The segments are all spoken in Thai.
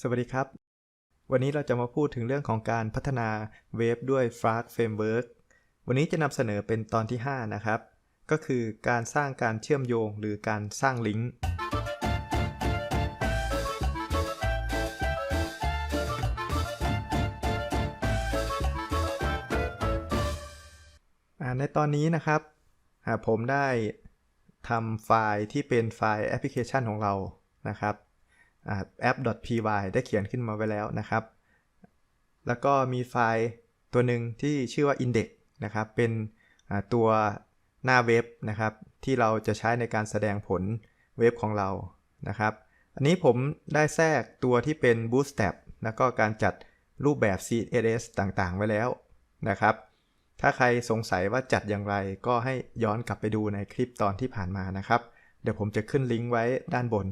สวัสดีครับ วันนี้เราจะมาพูดถึงเรื่องของการพัฒนาเว็บด้วย Flask Framework วันนี้จะนำเสนอเป็นตอนที่ 5 นะครับ ก็คือการสร้างการเชื่อมโยงหรือการสร้างลิงก์ในตอนนี้นะครับ ผมได้ทำไฟล์ที่เป็นไฟล์แอปพลิเคชันของเรานะครับ app.py ได้เขียนขึ้นมาไว้แล้วนะครับ แล้วก็มีไฟล์ตัวหนึ่งที่ชื่อว่า index นะครับ เป็นตัวหน้าเว็บนะครับ ที่เราจะใช้ในการแสดงผลเว็บของเรานะครับ อันนี้ผมได้แทรกตัวที่เป็น bootstrap แล้วก็การจัดรูปแบบ CSS ต่างๆ ไว้แล้วนะครับ ถ้าใครสงสัยว่าจัดอย่างไรก็ให้ย้อนกลับไปดูในคลิปตอนที่ผ่านมานะครับ เดี๋ยวผมจะขึ้นลิงก์ไว้ด้านบน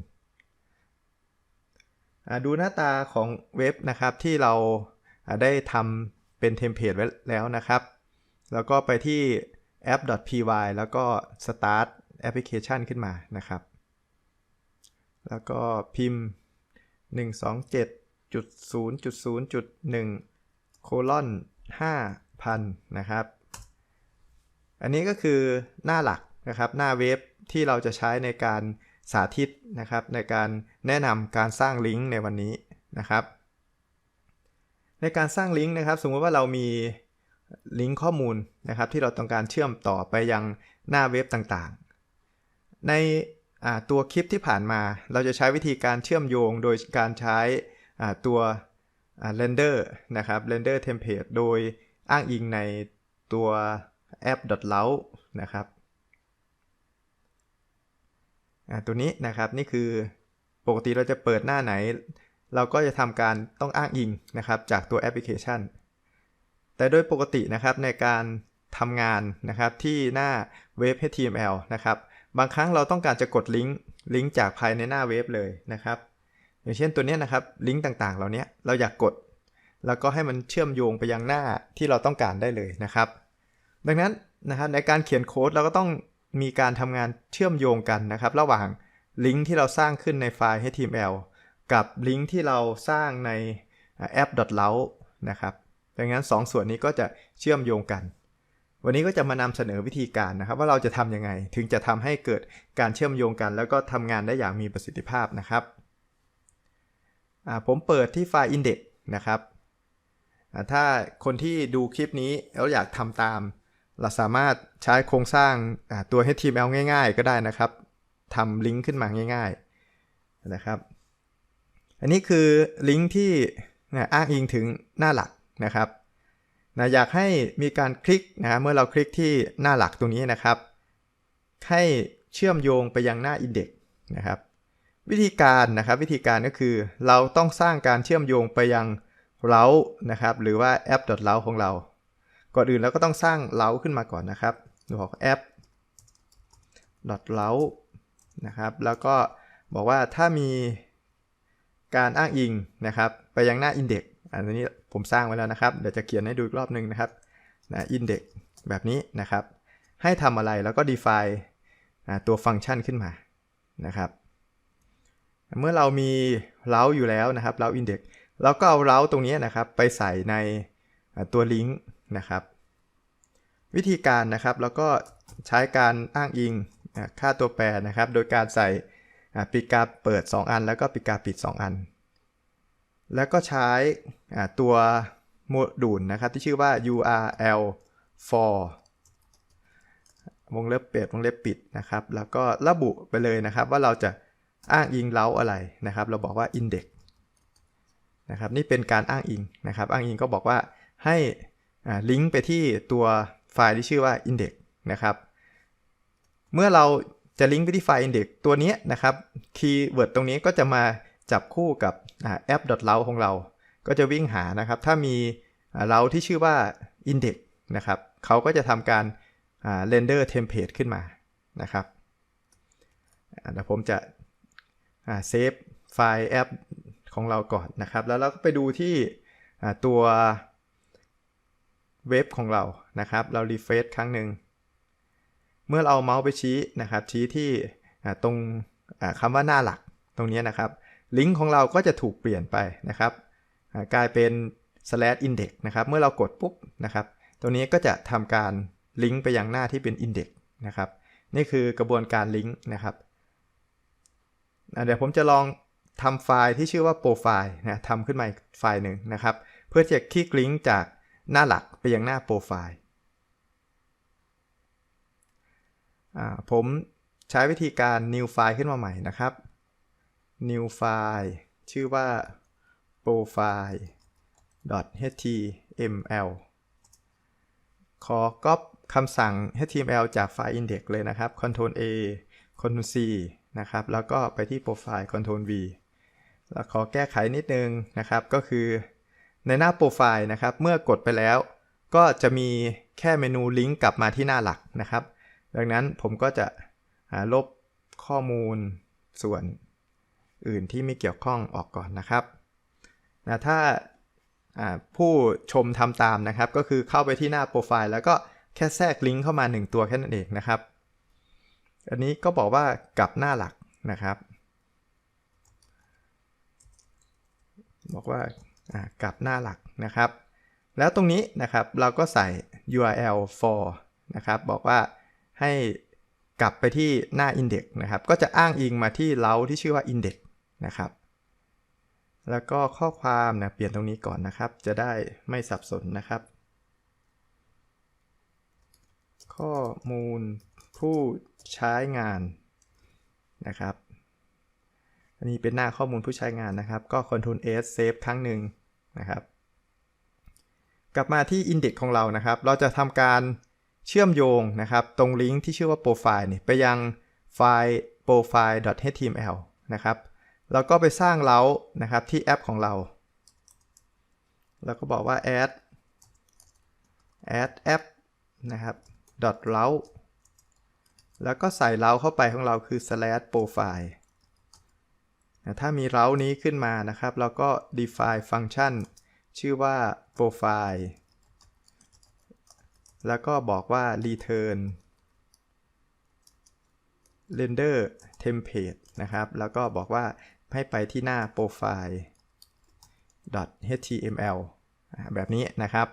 ดูหน้าตาของเว็บนะครับที่เราได้ทำเป็นเทมเพลตไว้แล้วนะครับ แล้วก็ไปที่ app.py แล้วก็ start application ขึ้นมานะครับ แล้วก็พิมพ์ 127.0.0.1โคลอน5,000 นะครับ อันนี้ก็คือหน้าหลักนะครับ หน้าเว็บที่เราจะใช้ในการ สาธิตนะครับในการแนะนำการสร้างลิงก์ในวันนี้นะครับ ในการสร้างลิงก์นะครับ สมมติว่าเรามีลิงก์ข้อมูลนะครับ ที่เราต้องการเชื่อมต่อไปยังหน้าเว็บต่างๆ ในตัวคลิปที่ผ่านมา เราจะใช้วิธีการเชื่อมโยงโดยการใช้ตัวเรนเดอร์นะครับเรนเดอร์เทมเพลตโดยอ้างอิงในตัวแอป l o u นะครับ ตัวนี้นะครับนี่คือปกติเราจะเปิดหน้าไหน เราก็จะทำการต้องอ้างอิงนะครับจากตัวแอปพลิเคชัน แต่โดยปกตินะครับในการทำงานนะครับที่หน้าเว็บ HTML นะครับบางครั้งเราต้องการจะกดลิงก์ลิงก์จากภายในหน้าเว็บเลยนะครับ อย่างเช่นตัวนี้นะครับลิงก์ต่างๆ เหล่านี้เราอยากกด แล้วก็ให้มันเชื่อมโยงไปยังหน้าที่เราต้องการได้เลยนะครับ ดังนั้นนะครับในการเขียนโค้ดเราก็ต้อง มีการทำงานเชื่อมโยงกันนะครับ ระหว่างลิงก์ที่เราสร้างขึ้นในไฟล์ HTML กับลิงก์ที่เราสร้างในแอป l o u นะครับดังนั้น2ส่วนนี้ก็จะเชื่อมโยงกัน วันนี้ก็จะมานำเสนอวิธีการนะครับ ว่าเราจะทำยังไง ถึงจะทำให้เกิดการเชื่อมโยงกัน แล้วก็ทำงานได้อย่างมีประสิทธิภาพนะครับผมเปิดที่ไฟล์ index นะครับถ้าคนที่ดูคลิปนี้แล้วอยากทำตาม เราสามารถใช้โครงสร้างตัว HTML ง่าย ๆ ก็ได้นะครับทำลิงก์ขึ้นมาง่าย ๆนะครับ อันนี้คือลิงก์ที่อ้างอิงถึงหน้าหลักนะครับนะอยากให้มีการคลิกนะเมื่อเราคลิกที่หน้าหลักตรงนี้นะครับ ให้เชื่อมโยงไปยังหน้า index นะครับ วิธีการนะครับวิธีการก็คือเราต้องสร้างการเชื่อมโยงไปยังเรานะครับ หรือว่าแอป l o u ของเรา ก่อนอื่นเราก็ต้องสร้างเราขึ้นมาก่อนนะครับบอกแอป l o u นะครับ แล้วก็บอกว่าถ้ามีการอ้างอิงนะครับ ไปยังหน้า index อันนี้ผมสร้างไว้แล้วนะครับ เดี๋ยวจะเขียนให้ดูอีกรอบนึงนะครับนะ index แบบนี้นะครับ ให้ทำอะไรแล้วก็ define ตัวฟังก์ชันขึ้นมานะครับ เมื่อเรามีเล้าอยู่แล้วนะครับเล้า index เราก็เอาเล้าตรงนี้นะครับ ไปใส่ในตัวลิงก์ นะครับ วิธีการนะครับเราก็ใช้การอ้างอิงค่าตัวแปรนะครับ โดยการใส่ปิกาเปิด 2 อัน แล้วก็ปิกาปิด 2 อัน แล้วก็ใช้ตัวโมดูลนะครับที่ชื่อว่า url for วงเล็บเปิดวงเล็บปิดนะครับ แล้วก็ระบุไปเลยนะครับว่าเราจะอ้างอิงเล้าอะไรนะครับ เราบอกว่า index นะครับนี่เป็นการอ้างอิงนะครับ อ้างอิงก็บอกว่าให้ ลิงก์ไปที่ตัวไฟล์ที่ชื่อว่า index นะครับ เมื่อเราจะลิงก์ไปที่ไฟล์ index ตัวนี้นะครับคีย์เวิร์ดตรงนี้ก็จะมาจับคู่กับแอป l o u ของเรา ก็จะวิ่งหานะครับ ถ้ามีเราที่ชื่อว่า index นะครับเขาก็จะทำการเรนเดอร์เทมเพลตขึ้นมานะครับเดี๋ยวผมจะเซฟไฟล์แอปของเราก่อนนะครับ แล้วเราก็ไปดูที่ตัว เว็บของเรานะครับ เรารีเฟรชครั้งหนึ่ง เมื่อเราเมาส์ไปชี้นะครับ ชี้ที่ตรงคำว่าหน้าหลักตรงนี้นะครับ ลิงก์ของเราก็จะถูกเปลี่ยนไปนะครับ กลายเป็น slash index นะครับ เมื่อเรากดปุ๊บนะครับตัวนี้ก็จะทำการลิงก์ไปยังหน้าที่เป็น index นะครับ นี่คือกระบวนการลิงก์นะครับเดี๋ยวผมจะลองทำไฟล์ที่ชื่อว่า profile นะทำขึ้นมาอีกไฟล์หนึ่งนะครับ เพื่อจะคลิกลิงก์จาก หน้าหลักไปยังหน้าโปรไฟล์ผมใช้วิธีการ new file ขึ้นมาใหม่นะครับ new file ชื่อว่า profile html ขอก๊อปคำสั่ง html จากไฟล์ index เลยนะครับ ctrl a ctrl c นะครับ แล้วก็ไปที่ profile ctrl v แล้วขอแก้ไขนิดนึงนะครับ ก็คือ ในหน้าโปรไฟล์นะครับ เมื่อกดไปแล้ว ก็จะมีแค่เมนูลิงก์กลับมาที่หน้าหลักนะครับ ดังนั้นผมก็จะลบข้อมูลส่วนอื่นที่ไม่เกี่ยวข้องออกก่อนนะครับนะถ้าผู้ชมทำตามนะครับ ก็คือเข้าไปที่หน้าโปรไฟล์แล้วก็แค่แทรกลิงก์เข้ามา 1 ตัวแค่นั้นเองนะครับ อันนี้ก็บอกว่ากลับหน้าหลักนะครับ บอกว่า กับหน้าหลักนะครับ แล้วตรงนี้นะครับเราก็ใส่ URL for นะครับบอกว่าให้กลับไปที่หน้า index นะครับ ก็จะอ้างอิงมาที่เล้าที่ชื่อว่า index นะครับ แล้วก็ข้อความนะเปลี่ยนตรงนี้ก่อนนะครับ จะได้ไม่สับสนนะครับ ข้อมูลผู้ใช้งานนะครับ อันนี้เป็นหน้าข้อมูลผู้ใช้งานนะครับ ก็ Ctrl S Save ครั้งหนึ่งนะครับ กลับมาที่ Index ของเรานะครับ เราจะทำการเชื่อมโยงนะครับ ตรงลิงก์ที่ชื่อว่า Profile นี่ไปยังไฟล์ profile.html นะครับแล้วก็ไปสร้างเล้านะครับที่แอปของเรา แล้วก็บอกว่า add add app นะครับ dot เล้าแล้วก็ใส่เล้าเข้าไปของเราคือ slash profile ถ้ามีเล้านี้ขึ้นมานะครับ เราก็ define ฟังก์ชัน ชื่อว่า profile แล้วก็บอกว่า return render template นะครับ แล้วก็บอกว่าให้ไปที่หน้า profile html แบบนี้นะครับ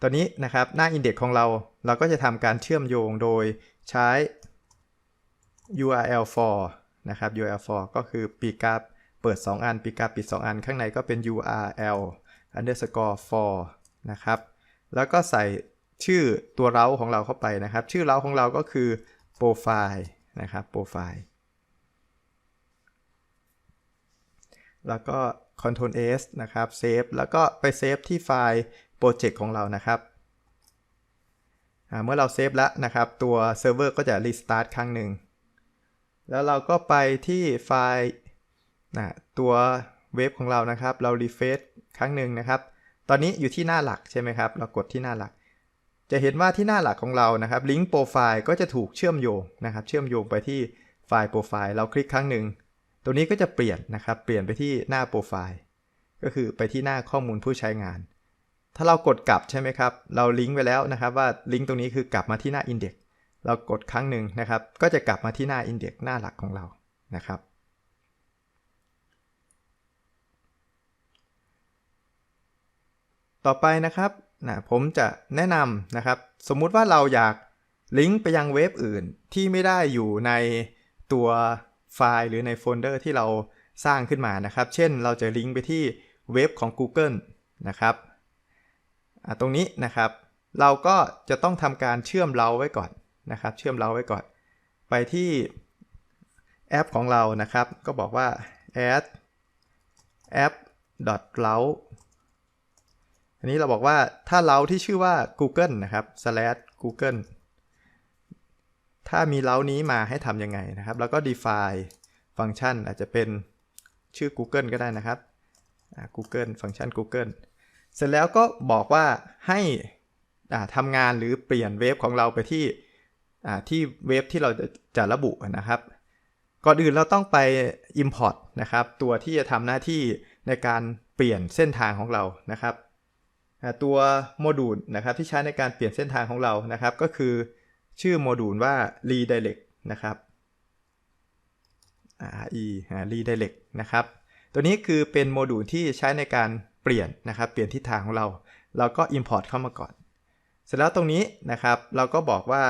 ตอนนี้นะครับหน้า index ของเราเราก็จะทำการเชื่อมโยงโดยใช้ url for นะครับ url for ก็คือปีกาเปิด 2 อัน ปีกาปิด 2 อัน ข้างในก็เป็น url underscore for นะครับ แล้วก็ใส่ชื่อตัวเราของเราเข้าไปนะครับ ชื่อเราของเราก็คือ profile นะครับ profile แล้วก็ Ctrl S นะครับ Save แล้วก็ไปเซฟที่ไฟล์โปรเจกต์ของเรานะครับ เมื่อเราเซฟแล้วนะครับ ตัวเซิร์ฟเวอร์ก็จะรีสตาร์ทครั้งหนึ่ง แล้วเราก็ไปที่ไฟล์นะตัวเว็บของเรานะครับ เรารีเฟซครั้งหนึ่งนะครับ ตอนนี้อยู่ที่หน้าหลักใช่ไหมครับ เรากดที่หน้าหลัก จะเห็นว่าที่หน้าหลักของเรานะครับลิงก์โปรไฟล์ก็จะถูกเชื่อมโยงนะครับ เชื่อมโยงไปที่ไฟล์โปรไฟล์เราคลิกครั้งหนึ่งตัวนี้ก็จะเปลี่ยนนะครับ เปลี่ยนไปที่หน้าโปรไฟล์ ก็คือไปที่หน้าข้อมูลผู้ใช้งาน ถ้าเรากดกลับใช่ไหมครับ เราลิงก์ไปแล้วนะครับว่าลิงก์ตรงนี้คือกลับมาที่หน้า Index เรากดครั้งหนึ่งนะครับ ก็จะกลับมาที่หน้า Index หน้าหลักของเรานะครับ ต่อไปนะครับนะผมจะแนะนำนะครับ สมมุติว่าเราอยากลิงก์ไปยังเว็บอื่นที่ไม่ได้อยู่ในตัวไฟล์หรือในโฟลเดอร์ที่เราสร้างขึ้นมานะครับ เช่นเราจะลิงก์ไปที่เว็บของ Google นะครับตรงนี้นะครับ เราก็จะต้องทำการเชื่อมเราไว้ก่อน นะครับเชื่อมเราไว้ก่อน ไปที่แอปของเรานะครับ ก็บอกว่า add app lau อันนี้เราบอกว่าถ้าเราที่ชื่อว่า Google นะครับ slash google ถ้ามีเล้านี้มาให้ทำยังไงนะครับ แล้วก็ define ฟังก์ชันอาจจะเป็นชื่อ Google ก็ได้นะครับ Google ฟังก์ชัน Google เสร็จแล้วก็บอกว่าให้ทำงานหรือเปลี่ยนเว็บของเราไปที่ ที่เว็บที่เราจะจะระบุนะครับ ก่อนอื่นเราต้องไป import นะครับ ตัวที่จะทำหน้าที่ในการเปลี่ยนเส้นทางของเรานะครับตัวโมดูลนะครับที่ใช้ในการเปลี่ยนเส้นทางของเรานะครับ ก็คือชื่อโมดูลว่า redirect นะครับ re redirect นะครับ ตัวนี้คือเป็นโมดูลที่ใช้ในการเปลี่ยนนะครับ เปลี่ยนทิศทางของเรา เราก็ import เข้ามาก่อน เสร็จแล้วตรงนี้นะครับ เราก็บอกว่า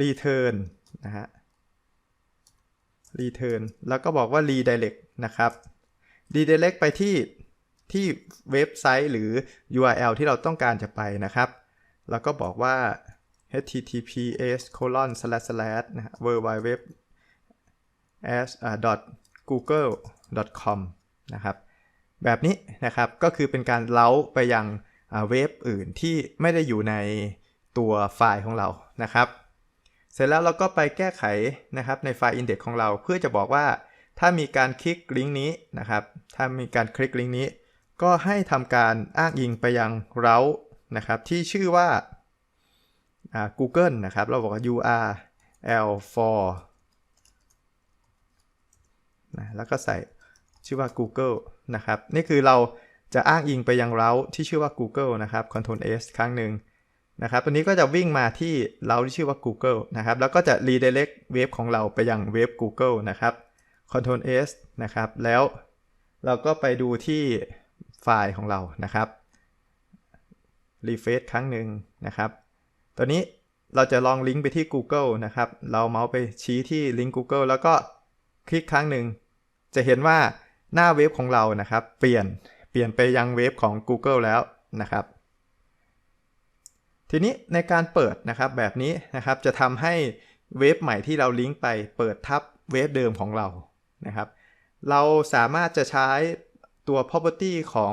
return นะฮะ return แล้วก็บอกว่า redirect นะครับ redirect ไปที่ที่เว็บไซต์หรือ URL ที่เราต้องการจะไปนะครับ แล้วก็บอกว่า https colon slash slash นะ www as google com นะครับ แบบนี้นะครับก็คือเป็นการเล้าไปยังเว็บอื่นที่ไม่ได้อยู่ในตัวไฟล์ของเรานะครับ เสร็จแล้วเราก็ไปแก้ไขนะครับในไฟล์ index ของเราเพื่อจะบอกว่า ถ้ามีการคลิกลิงก์นี้นะครับ ถ้ามีการคลิกลิงก์นี้ ก็ให้ทำการอ้างอิงไปยังเรานะครับที่ชื่อว่า Google นะครับ เราบอกว่า URL for นะแล้วก็ใส่ชื่อว่า Google นะครับ นี่คือเราจะอ้างอิงไปยังเราที่ชื่อว่า Google นะครับ Ctrl S ครั้งหนึ่ง นะครับตัวนี้ก็จะวิ่งมาที่เราที่ชื่อว่า Google นะครับ แล้วก็จะ redirect เว็บของเราไปยังเว็บ Google นะครับ Ctrl S นะครับ แล้วเราก็ไปดูที่ไฟล์ของเรานะครับ refresh ครั้งหนึ่งนะครับ ตัวนี้เราจะลองลิงก์ไปที่ Google นะครับ เราเมาส์ไปชี้ที่ลิงก์ Google แล้วก็คลิกครั้งหนึ่ง จะเห็นว่าหน้าเว็บของเรานะครับ เปลี่ยนเปลี่ยนไปยังเว็บของ Google แล้วนะครับ ทีนี้ในการเปิดนะครับแบบนี้นะครับจะทำให้เว็บใหม่ที่เราลิงก์ไปเปิดทับเว็บเดิมของเรานะครับ เราสามารถจะใช้ตัว property ของ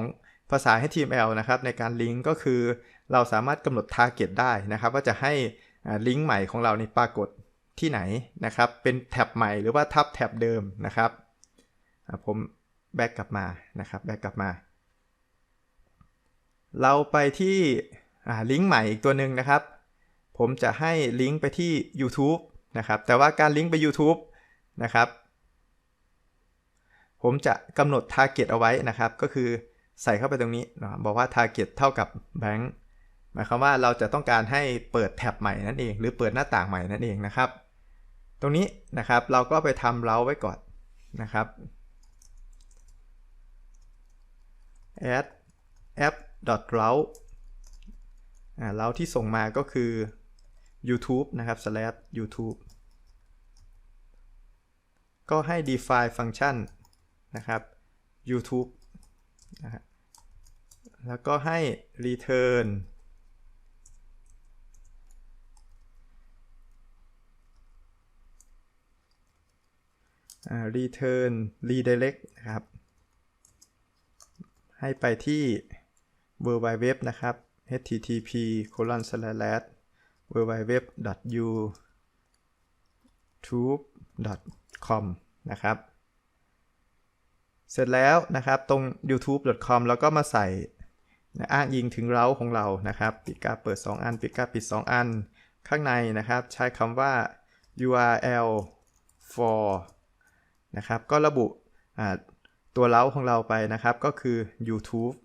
ภาษา HTML นะครับในการลิงก์ก็คือเราสามารถกำหนด target ได้นะครับ ว่าจะให้ลิงก์ใหม่ของเราในปรากฏที่ไหนนะครับ เป็นแท็บใหม่หรือว่าทับแท็บเดิมนะครับผมแบ็กกลับมานะครับแบ็กกลับมา เราไปที่ ลิงก์ใหม่อีกตัวหนึ่งนะครับ ผมจะให้ลิงก์ไปที่ YouTube นะครับแต่ว่าการลิงก์ไป YouTube นะครับ ผมจะกำหนด target เอาไว้นะครับ ก็คือใส่เข้าไปตรงนี้นะบอกว่า target เท่ากับ bank หมายความว่าเราจะต้องการให้เปิดแท็บใหม่นั่นเอง หรือเปิดหน้าต่างใหม่นั่นเองนะครับ ตรงนี้นะครับเราก็ไปทำเราไว้ก่อนนะครับ add app route ่าเราที่ส่งมาก็คือ youtube นะครับ slash youtube ก็ให้ define ฟังก์ชันนะครับ youtube นะฮะแล้วก็ให้ return return redirect นะครับ ให้ไปที่ w w w นะครับ http colon slash www youtube com นะครับ เสร็จแล้วนะครับตรง youtube.com แล้วก็มาใส่อ้างอิงถึงเราของเรานะครับ ปิดกาเปิด 2 อัน ปิดกาปิด 2 อัน ข้างในนะครับใช้คำว่า url for นะครับ ก็ระบุตัวเล้าของเราไปนะครับ ก็คือ YouTube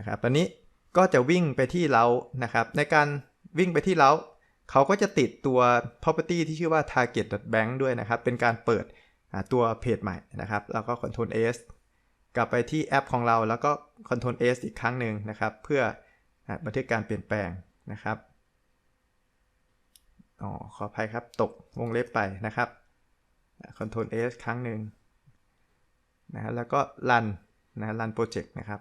นะครับตอนนี้ก็จะวิ่งไปที่เล้านะครับ ในการวิ่งไปที่เล้าเขาก็จะติดตัว property ที่ชื่อว่า target.bank ด้วยนะครับ เป็นการเปิดตัวเพจใหม่นะครับ แล้วก็ control S กลับไปที่แอปของเราแล้วก็ control S อีกครั้งหนึ่งนะครับ เพื่อบันทึกการเปลี่ยนแปลงนะครับอ๋อขออภัยครับ ตกวงเล็บไปนะครับ control S ครั้งหนึ่งนะแล้วก็ run นะ run project นะครับ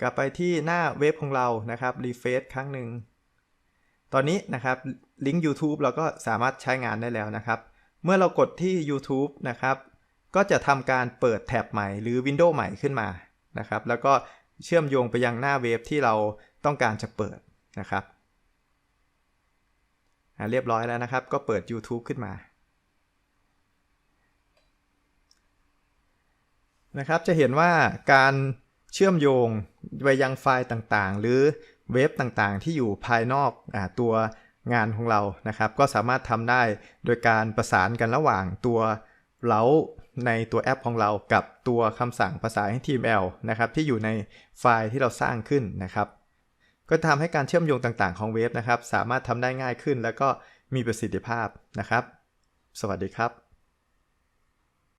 กลับไปที่หน้าเว็บของเรานะครับ refresh ครั้งหนึ่ง ตอนนี้นะครับลิงก์ YouTube เราก็สามารถใช้งานได้แล้วนะครับ เมื่อเรากดที่ YouTube นะครับ ก็จะทำการเปิดแท็บใหม่หรือวินโดว์ใหม่ขึ้นมานะครับ แล้วก็เชื่อมโยงไปยังหน้าเว็บที่เราต้องการจะเปิดนะครับเรียบร้อยแล้วนะครับ ก็เปิด YouTube ขึ้นมานะครับ จะเห็นว่าการ เชื่อมโยงไปยังไฟล์ต่างๆ หรือเว็บต่างๆ ที่อยู่ภายนอกอตัวงานของเรานะครับ ก็สามารถทำได้โดยการประสานกันระหว่างตัวเราในตัวแอปของเรากับตัวคำสั่งภาษา HTML นะครับที่อยู่ในไฟล์ที่เราสร้างขึ้นนะครับ ก็ทำให้การเชื่อมโยงต่างๆของเว็บนะครับ สามารถทำได้ง่ายขึ้น แล้วก็มีประสิทธิภาพนะครับ สวัสดีครับ